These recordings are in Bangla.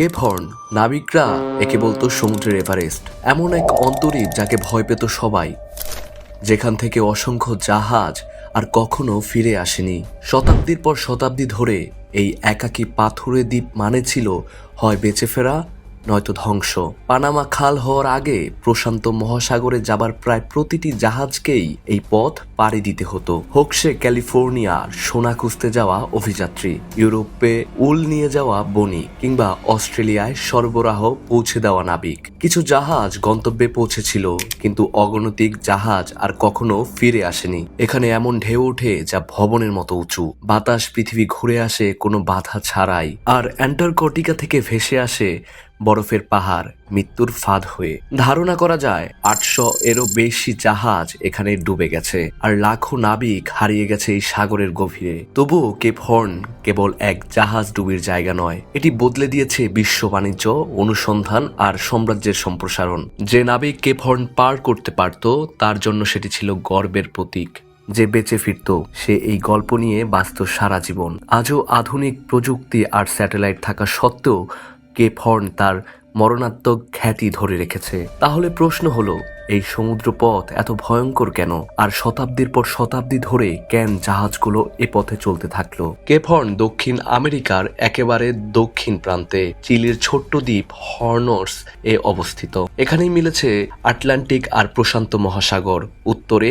কেপ হর্ন নাবিকরা একে বলতো সমুদ্রের এভারেস্ট। এমন এক অন্তরীপ যাকে ভয় পেত সবাই, যেখান থেকে অসংখ্য জাহাজ আর কখনো ফিরে আসেনি। শতাব্দীর পর শতাব্দী ধরে এই একাকী পাথুরে দ্বীপ মানে ছিল, হয় বেঁচে ফেরা নয়তো ধ্বংস। পানামা খাল হওয়ার আগে প্রশান্ত মহাসাগরে যাবার প্রায় প্রতিটি জাহাজকেই এই পথ পাড়ি দিতে হতো। হোক সে ক্যালিফোর্নিয়ার সোনা খুঁজতে যাওয়া অভিযাত্রী, ইউরোপে উল নিয়ে যাওয়া বনি কিংবা অস্ট্রেলিয়ায় সরবরাহ পৌঁছে দেওয়া নাবিক। কিছু জাহাজ গন্তব্যে পৌঁছেছিল, কিন্তু অগণতিক জাহাজ আর কখনো ফিরে আসেনি। এখানে এমন ঢেউ ওঠে যা ভবনের মতো উঁচু। বাতাস পৃথিবী ঘুরে আসে কোনো বাধা ছাড়াই। আর অ্যান্টার্কটিকা থেকে ভেসে আসে বরফের পাহাড়, মৃত্যুর ফাঁদ হয়ে। ধারণা করা যায়, আটশো এরও বেশি জাহাজ এখানে ডুবে গেছে, আর লাখো নাবিক হারিয়ে গেছে এই সাগরের গভীরে। তবুও কেপ হর্ন কেবল এক জাহাজ ডুবির জায়গা নয়, এটি বদলে দিয়েছে বিশ্ব বাণিজ্য, অনুসন্ধান আর সাম্রাজ্যের সম্প্রসারণ। যে নাবিক কেপ হর্ন পার করতে পারত, তার জন্য সেটি ছিল গর্বের প্রতীক। যে বেঁচে ফিরত, সে এই গল্প নিয়ে বাঁচত সারা জীবন। আজও আধুনিক প্রযুক্তি আর স্যাটেলাইট থাকা সত্ত্বেও কেপ হর্ন তার মরণাত্মক খ্যাতি ধরে রেখেছে? তাহলে প্রশ্ন হলো, এই সমুদ্র পথ এত ভয়ঙ্কর কেন? আর শতাব্দীর পর শতাব্দী ধরে কেন জাহাজগুলো এ পথে চলতে থাকল? কেফর্ন দক্ষিণ আমেরিকার একেবারে দক্ষিণ প্রান্তে, চিলির ছোট্ট দ্বীপ হর্নর্স এ অবস্থিত। এখানেই মিলেছে আটলান্টিক আর প্রশান্ত মহাসাগর। উত্তরে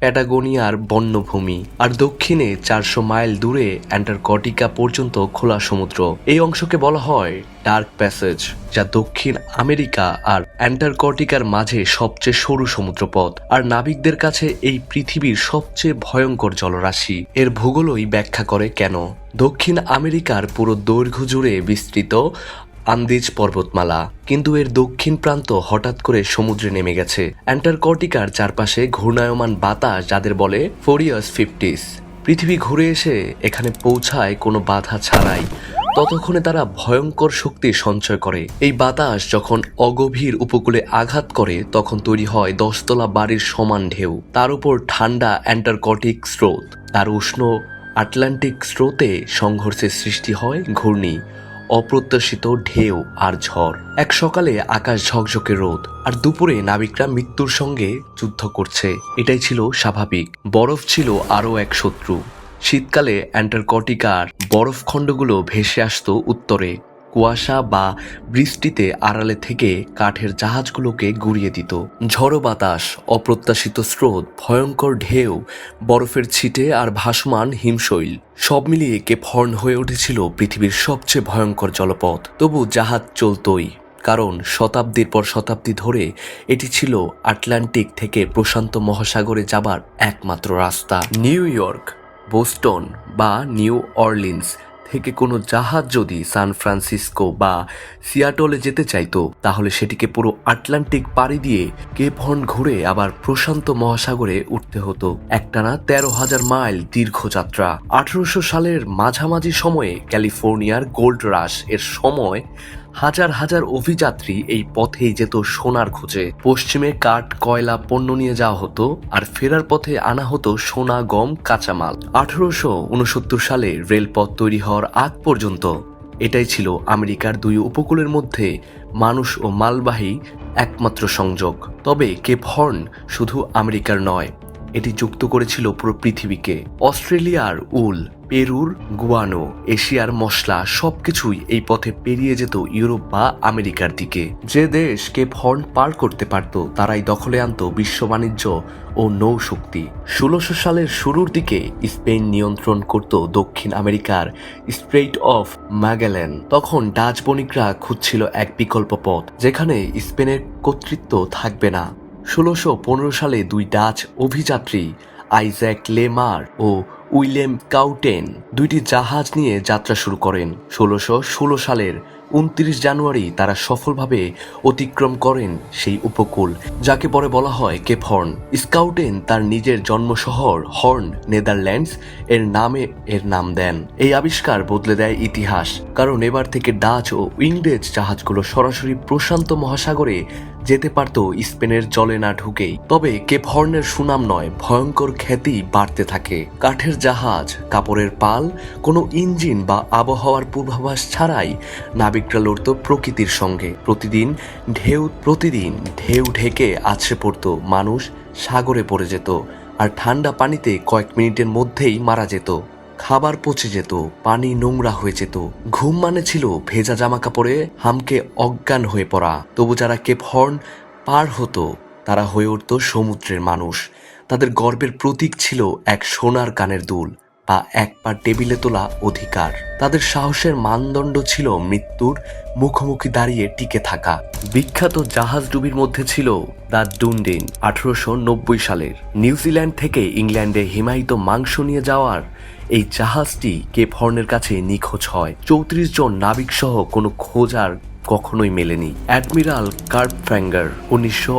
প্যাটাগোনিয়ার বন্যভূমি, আর দক্ষিণে চারশো মাইল দূরে অ্যান্টার্কটিকা পর্যন্ত খোলা সমুদ্র। এই অংশকে বলা হয় ডার্ক প্যাসেজ, যা দক্ষিণ আমেরিকা আর অ্যান্টার্কটিকার মাঝে সবচেয়ে সরু সমুদ্রপথ। আর নাবিকদের কাছে এই পৃথিবীর সবচেয়ে ভয়ঙ্কর জলরাশি। এর ভূগোলই ব্যাখ্যা করে কেন। দক্ষিণ আমেরিকার পুরো দৈর্ঘ্য জুড়ে বিস্তৃত আন্দিজ পর্বতমালা, কিন্তু এর দক্ষিণ প্রান্ত হঠাৎ করে সমুদ্রে নেমে গেছে। অ্যান্টার্কটিকার চারপাশে ঘূর্ণায়মান বাতাস যাদের বলে ফোরিয়াস ফিফটিস। পৃথিবী ঘুরে এসে এখানে পৌঁছায় কোনো বাধা ছাড়াই। ততক্ষণে তারা ভয়ঙ্কর শক্তি সঞ্চয় করে। এই বাতাস যখন অগভীর উপকূলে আঘাত করে, তখন তৈরি হয় দশতলা বাড়ির সমান ঢেউ। তার উপর ঠান্ডা অ্যান্টার্কটিক স্রোত। তার উষ্ণ আটলান্টিক স্রোতে সংঘর্ষের সৃষ্টি হয় ঘূর্ণি। অপ্রত্যাশিত ঢেউ আর ঝড়। এক সকালে আকাশ ঝকঝকে রোদ, আর দুপুরে নাবিকরা মৃত্যুর সঙ্গে যুদ্ধ করছে। এটাই ছিল স্বাভাবিক। বরফ ছিল আরও এক শত্রু। শীতকালে অ্যান্টার্কটিকার বরফখণ্ডগুলো ভেসে আসত উত্তরে। কুয়াশা বা বৃষ্টিতে আড়ালে থেকে কাঠের জাহাজগুলোকে গুড়িয়ে দিত। ঝড়ো বাতাস, অপ্রত্যাশিত স্রোত, ভয়ঙ্কর ঢেউ, বরফের ছিটে আর ভাসমান হিমশৈল, সব মিলিয়ে কেপ হর্ন হয়ে উঠেছিল পৃথিবীর সবচেয়ে ভয়ঙ্কর জলপথ। তবু জাহাজ চলতই, কারণ শতাব্দীর পর শতাব্দী ধরে এটি ছিল আটলান্টিক থেকে প্রশান্ত মহাসাগরে যাবার একমাত্র রাস্তা। নিউ ইয়র্ক, বোস্টন বা নিউ অরলিন্স থেকে কোনো জাহাজ যদি সান ফ্রান্সিসকো বা সিয়াটলে যেতে চাইতো, তাহলে সেটিকে পুরো আটলান্টিক পাড়ি দিয়ে কেপ হর্ন ঘুরে আবার প্রশান্ত মহাসাগরে উঠতে হতো। একটানা তেরো হাজার মাইল দীর্ঘ যাত্রা। আঠারোশো সালের মাঝামাঝি সময়ে ক্যালিফোর্নিয়ার গোল্ড রাশ এর সময় হাজার হাজার অভিযাত্রী এই পথেই যেত সোনার খোঁজে। পশ্চিমে কাঠ, কয়লা, পণ্য নিয়ে যাওয়া হতো আর ফেরার পথে আনা হতো সোনা, গম, কাঁচামাল। আঠারোশো উনসত্তর সালে রেলপথ তৈরি হওয়ার আগ পর্যন্ত এটাই ছিল আমেরিকার দুই উপকূলের মধ্যে মানুষ ও মালবাহী একমাত্র সংযোগ। তবে কেপ হর্ন শুধু আমেরিকার নয় এটি যুক্ত করেছিল পুরো পৃথিবীকে। অস্ট্রেলিয়ার উল, পেরুর, গুয়ানো, এশিয়ার মশলা সবকিছুই এই পথে পেরিয়ে যেত ইউরোপ বা আমেরিকার দিকে। যে দেশ কেপ হর্ন পার করতে পারত, তারাই দখলে আনত বিশ্ব বাণিজ্য ও নৌ শক্তি ষোলোশো সালের শুরুর দিকে স্পেন নিয়ন্ত্রণ করত দক্ষিণ আমেরিকার স্ট্রেইট অফ ম্যাগেলেন। তখন ডাচ বণিকরা খুঁজছিল এক বিকল্প পথ, যেখানে স্পেনের কর্তৃত্ব থাকবে না। ষোলোশো পনেরো সালে দুই ডাচ অভিযাত্রী আইজ্যাক লেমার ও উইলেম কাউটেন দুইটি জাহাজ নিয়ে যাত্রা শুরু করেন। ষোলোশো ষোলো সালের উনত্রিশ জানুয়ারি তারা সফলভাবে অতিক্রম করেন সেই উপকূল, যাকে পরে বলা হয় কেপ হর্ন। স্কাউটেন তার নিজের জন্মশহর হর্ন, নেদারল্যান্ডস এর নামে এর নাম দেন। এই আবিষ্কার বদলে দেয় ইতিহাস, কারণ এবার থেকে ডাচ ও ইংরেজ জাহাজগুলো সরাসরি প্রশান্ত মহাসাগরে যেতে পারত স্পেনের জলে না ঢুকেই। তবে কেপ হর্নের সুনাম নয়, ভয়ঙ্কর খ্যাতি বাড়তে থাকে। কাঠের জাহাজ, কাপড়ের পাল, কোনো ইঞ্জিন বা আবহাওয়ার পূর্বাভাস ছাড়াই নাবিকরা লড়ত প্রকৃতির সঙ্গে। প্রতিদিন ঢেউ প্রতিদিন ঢেউ ঢেকে আছড়ে পড়ত, মানুষ সাগরে পড়ে যেত, আর ঠান্ডা পানিতে কয়েক মিনিটের মধ্যেই মারা যেত। খাবার পচে যেত, পানি নোংরা হয়ে যেত। ঘুম মানে ছিল ভেজা জামা কাপড়ে হামকে অজ্ঞান হয়ে পড়া। তবু যারা কেপ হর্ন পার হতো, তারা হয়ে উঠত সমুদ্রের মানুষ। তাদের গর্বের প্রতীক ছিল এক সোনার কানের দুল। বা এক পা টেবিলে তোলা অধিকার। তাদের সাহসের মানদণ্ড ছিল মৃত্যুর মুখোমুখি দাঁড়িয়ে টিকে থাকা। বিখ্যাত জাহাজ ডুবির মধ্যে ছিল দ্য ডুনডিন আঠারোশো নব্বই সালের। নিউজিল্যান্ড থেকে ইংল্যান্ডে হিমায়িত মাংস নিয়ে যাওয়ার এই জাহাজটি কেপ হর্নের কাছে নিখোঁজ হয়। চৌত্রিশ জন নাবিক সহ কোনো খোঁজ আর কখনোই মেলেনি। অ্যাডমিরাল কার্প ফ্র্যাঙ্গার উনিশশো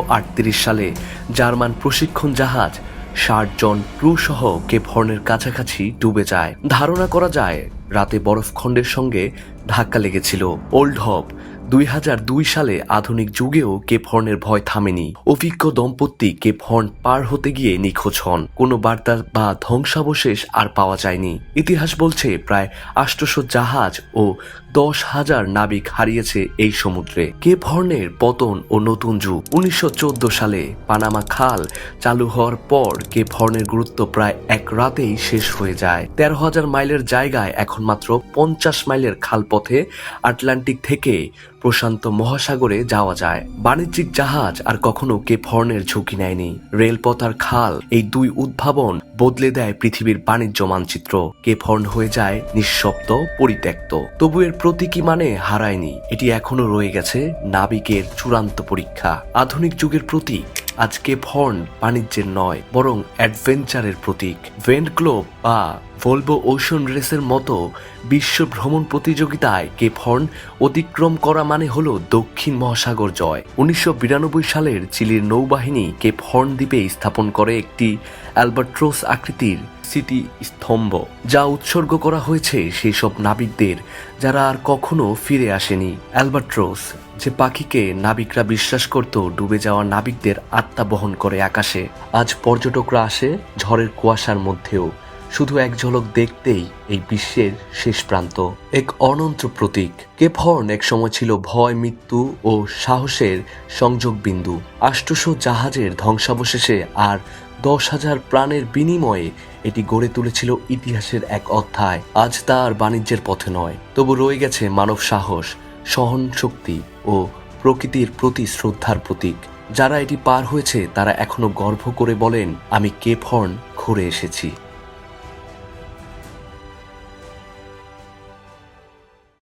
সালে জার্মান প্রশিক্ষণ জাহাজ ষাট জন ক্রু সহ কেপ হর্নের কাছাকাছি ডুবে যায়। ধারণা করা যায়, রাতে বরফখণ্ডের সঙ্গে ধাক্কা লেগেছিল। ওল্ড হপ দুই হাজার দুই সালে আধুনিক যুগেও কেপ হর্নের ভয় থামেনি। অভিজ্ঞ দম্পতি কেপ হর্ন পার হতে গিয়ে নিখোঁজ হন। কোনো বার্তা বা ধ্বংসাবশেষ আর পাওয়া যায়নি। ইতিহাস বলছে, প্রায় আষ্টশো জাহাজ ও দশ হাজার নাবিক হারিয়েছে এই সমুদ্রে। কেপ হর্নের পতন ও নতুন যুগ? উনিশশো চোদ্দ সালে পানামা খাল চালু হওয়ার পর কেপ হর্নের গুরুত্ব প্রায় এক রাতেই শেষ হয়ে যায়। তেরো হাজার মাইলের জায়গায় এখন মাত্র পঞ্চাশ মাইলের খালপথে আটলান্টিক থেকে প্রশান্ত মহাসাগরে যাওয়া যায়। বাণিজ্যিক জাহাজ আর কখনো কেপ হর্নের ঝুঁকি নেয়নি। রেলপথ আর খাল এই দুই উদ্ভাবন বদলে দেয় পৃথিবীর বাণিজ্য মানচিত্র। কেপ হর্ন হয়ে যায় নিঃশব্দ পরিত্যক্ত। তবু এর প্রতীকী মানে হারায়নি। এটি এখনও রয়ে গেছে নাবিকের চূড়ান্ত পরীক্ষা। আধুনিক যুগের প্রতীক আজ কেপ হর্ন বাণিজ্যের নয়, বরং অ্যাডভেঞ্চারের প্রতীক। ভেন্ট গ্লোব বা ভলভো ওশন রেসের মতো বিশ্ব ভ্রমণ প্রতিযোগিতায় কেপ হর্ন অতিক্রম করা মানে হল দক্ষিণ মহাসাগর জয়। উনিশশো বিরানব্বই সালের চিলির নৌবাহিনী কেপ হর্ন দ্বীপে স্থাপন করে একটি অ্যালবাট্রোস আকৃতির স্মৃতি স্তম্ভ, যা উৎসর্গ করা হয়েছে সেই সব নাবিকদের, যারা আর কখনো ফিরে আসেনি। অ্যালবাট্রোস, যে পাখিকে নাবিকরা বিশ্বাস করত ডুবে যাওয়া নাবিকদের আত্মা বহন করে আকাশে, আজ পর্যটকরা আসে ঝড়ের কুয়াশার মধ্যেও। শুধু এক ঝলক দেখতেই এই বিশ্বের শেষ প্রান্ত। এক অনন্ত প্রতীক। কেপ হর্ন এক সময় ছিল ভয়, মৃত্যু ও সাহসের সংযোগ বিন্দু আষ্টশো জাহাজের ধ্বংসাবশেষে আর দশ হাজার প্রাণের বিনিময়ে এটি গড়ে তুলেছিল ইতিহাসের এক অধ্যায়। আজ তার বাণিজ্যের পথে নয়। তবু রয়ে গেছে মানব সাহস, সহন শক্তি ও প্রকৃতির প্রতি শ্রদ্ধার প্রতীক। যারা এটি পার হয়েছে, তারা এখনও গর্ব করে বলেন, আমি কেপ হর্ন ঘুরে এসেছি।